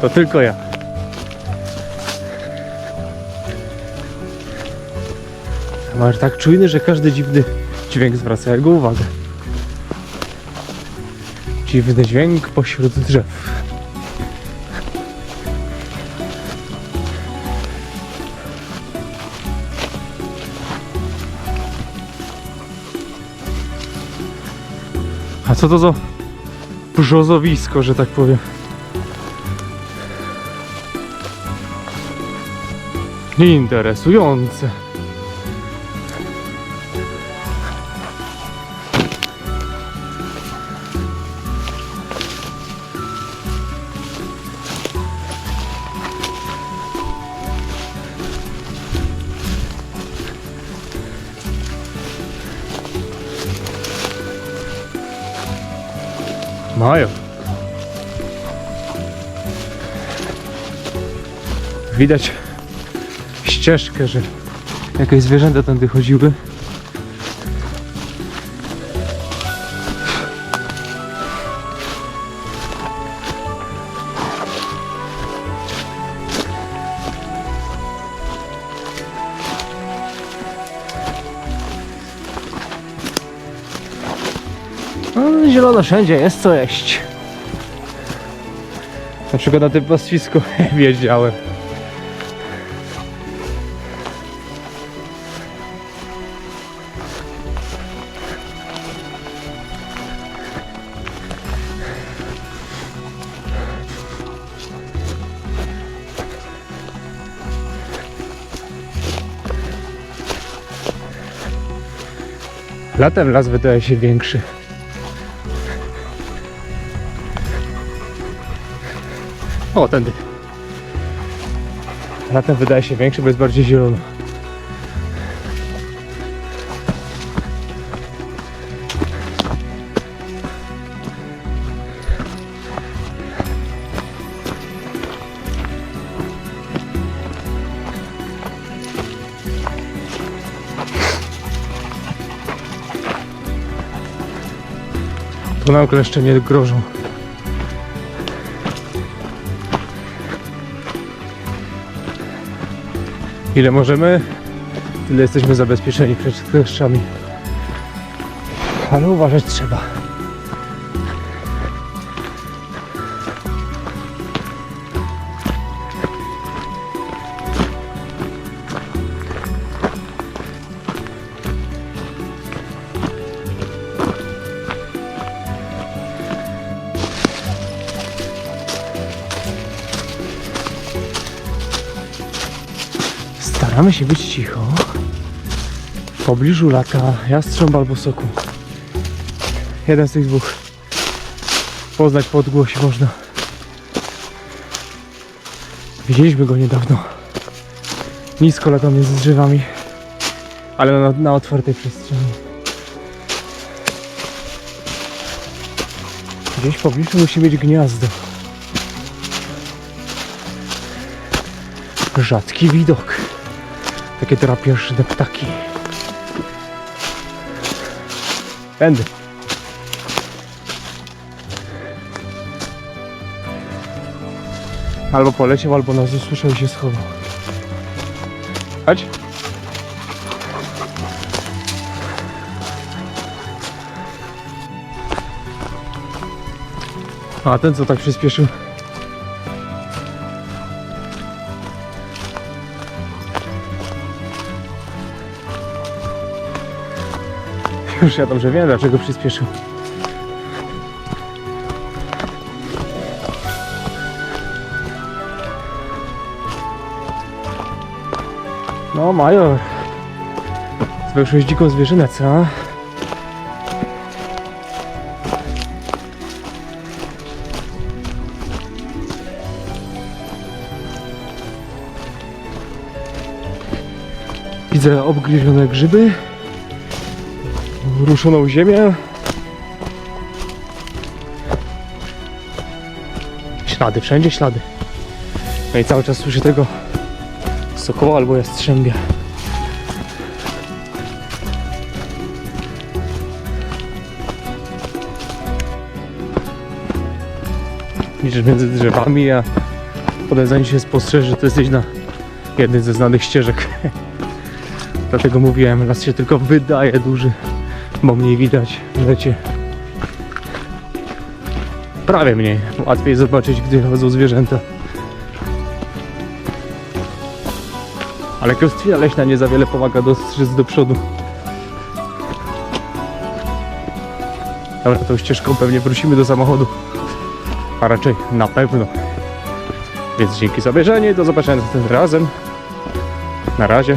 To tylko ja. Masz tak czujny, że każdy dziwny dźwięk zwraca jego uwagę. Dziwny dźwięk pośród drzew. A co to za brzozowisko, że tak powiem? Interesujące. Mają. Widać ścieżkę, że jakieś zwierzęta tędy chodziły. No, zielono wszędzie, jest co jeść. Na przykład na tym pastwisku wjeździałem. Latem las wydaje się większy. O, tędy. Latem wydaje się większy, bo jest bardziej zielono. Tu nam nie grożą. Ile możemy, tyle jesteśmy zabezpieczeni przed kleszczami. Ale uważać trzeba. Staramy się być cicho. W pobliżu lata jastrząb albo soku. Jeden z tych dwóch. Poznać po odgłosie można. Widzieliśmy go niedawno. Nisko lata między drzewami, ale na, na otwartej przestrzeni. Gdzieś w pobliżu musi mieć gniazdo. Rzadki widok. Takie drapieżne ptaki. Albo poleciał, albo nas usłyszał i się schował. Chodź. A ten co tak przyspieszył? Już ja dobrze wiem, dlaczego przyspieszył. No, major. Zwęszyłeś dziką zwierzynę, co? Widzę obgryzione grzyby ruszoną ziemię. Ślady, wszędzie ślady. No i cały czas słyszę tego sokoła albo jastrzębia. Widzisz między drzewami, a Potem zanim się spostrzeże, że to jesteś na jednej ze znanych ścieżek. Dlatego mówiłem, las się tylko wydaje duży, bo mniej widać w lecie. Prawie mniej. Łatwiej zobaczyć, gdzie chodzą zwierzęta. Ale kostwina leśna nie za wiele pomaga dostrzec do przodu. Dobra, tą ścieżką pewnie wrócimy do samochodu. A raczej na pewno. Więc dzięki za obejrzenie i do zobaczenia razem. Na razie.